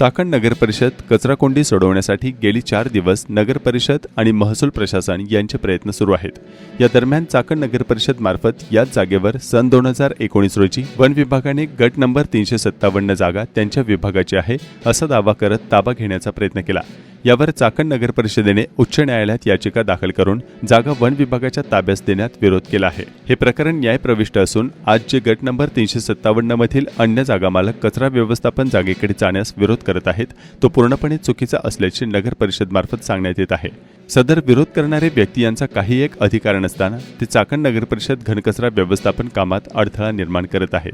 चाकण नगरपरिषद कचराकोंडी सोडवण्यासाठी गेली चार दिवस नगरपरिषद आणि महसूल प्रशासन यांचे प्रयत्न सुरू आहेत. या दरम्यान चाकण नगरपरिषद मार्फत याच जागेवर सन दोन हजार एकोणीस रोजी वन विभागाने गट नंबर तीनशे सत्तावन्न जागा त्यांच्या विभागाची आहे असा दावा करत ताबा घेण्याचा प्रयत्न केला. यावर चाकण नगर परिषदेने उच्च न्यायालयात याचिका दाखल करून जागा वन विभागाच्या ताब्यात देण्यात विरोध केला आहे. हे प्रकरण न्यायप्रविष्ट असून आज जे गट नंबर तीनशे सत्तावन्न मधील अन्य जागा मालक कचरा व्यवस्थापन जागेकडे जाण्यास विरोध करत आहेत तो पूर्णपणे चुकीचा असल्याचे नगर परिषद मार्फत सांगण्यात येत आहे. सदर विरोध करणारे व्यक्ती यांचा काही एक अधिकार नसताना ते चाकण नगर परिषद घनकचरा व्यवस्थापन कामात अडथळा निर्माण करत आहेत.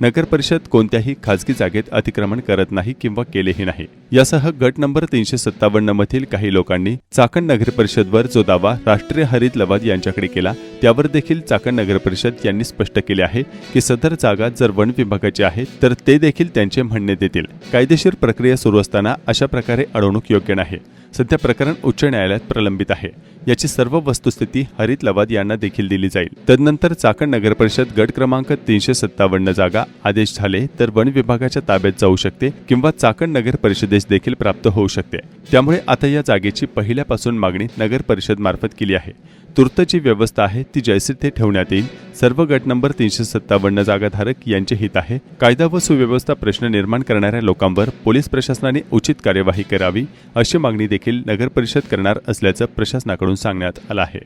नगर परिषद कोणत्याही खाजगी जागेत अतिक्रमण करत नाही किंवा केलेही नाही. यासह गट नंबर तीनशे सत्तावन्न मधील काही लोकांनी चाकण नगर परिषदवर जो दावा राष्ट्रीय हरित लवाद यांच्याकडे केला त्यावर देखील चाकण नगर परिषद यांनी स्पष्ट केले आहे की सदर जागा जर वन विभागाची आहे तर ते देखील त्यांचे म्हणणे देतील. कायदेशीर प्रक्रिया सुरू असताना अशा प्रकारे अडवणूक योग्य नाही. सध्या प्रकरण उच्च न्यायालयात प्रलंबित आहे. याची सर्व वस्तुस्थिती हरित लवाद यांना देखील दिली जाईल. तदनंतर चाकण नगर परिषद गट क्रमांक तीनशे सत्तावन्न जागा आदेश झाले तर वन विभागाच्या ताब्यात जाऊ शकते किंवा चाकण नगर परिषदेस देखील प्राप्त होऊ शकते. त्यामुळे आता या जागेची पहिल्यापासून मागणी नगर परिषद मार्फत केली आहे. तूर्त जी व्यवस्था आहे ती जैसे ते ठेवण्यात येईल. सर्व गट नंबर तीनशे सत्तावन्न जागाधारक यांचे हित आहे. कायदा व सुव्यवस्था प्रश्न निर्माण करणाऱ्या लोकांवर पोलीस प्रशासनाने उचित कार्यवाही करावी अशी मागणी देखील देखील नगरपरिषद करणार असल्याचं प्रशासनाकडून सांगण्यात आलं आहे.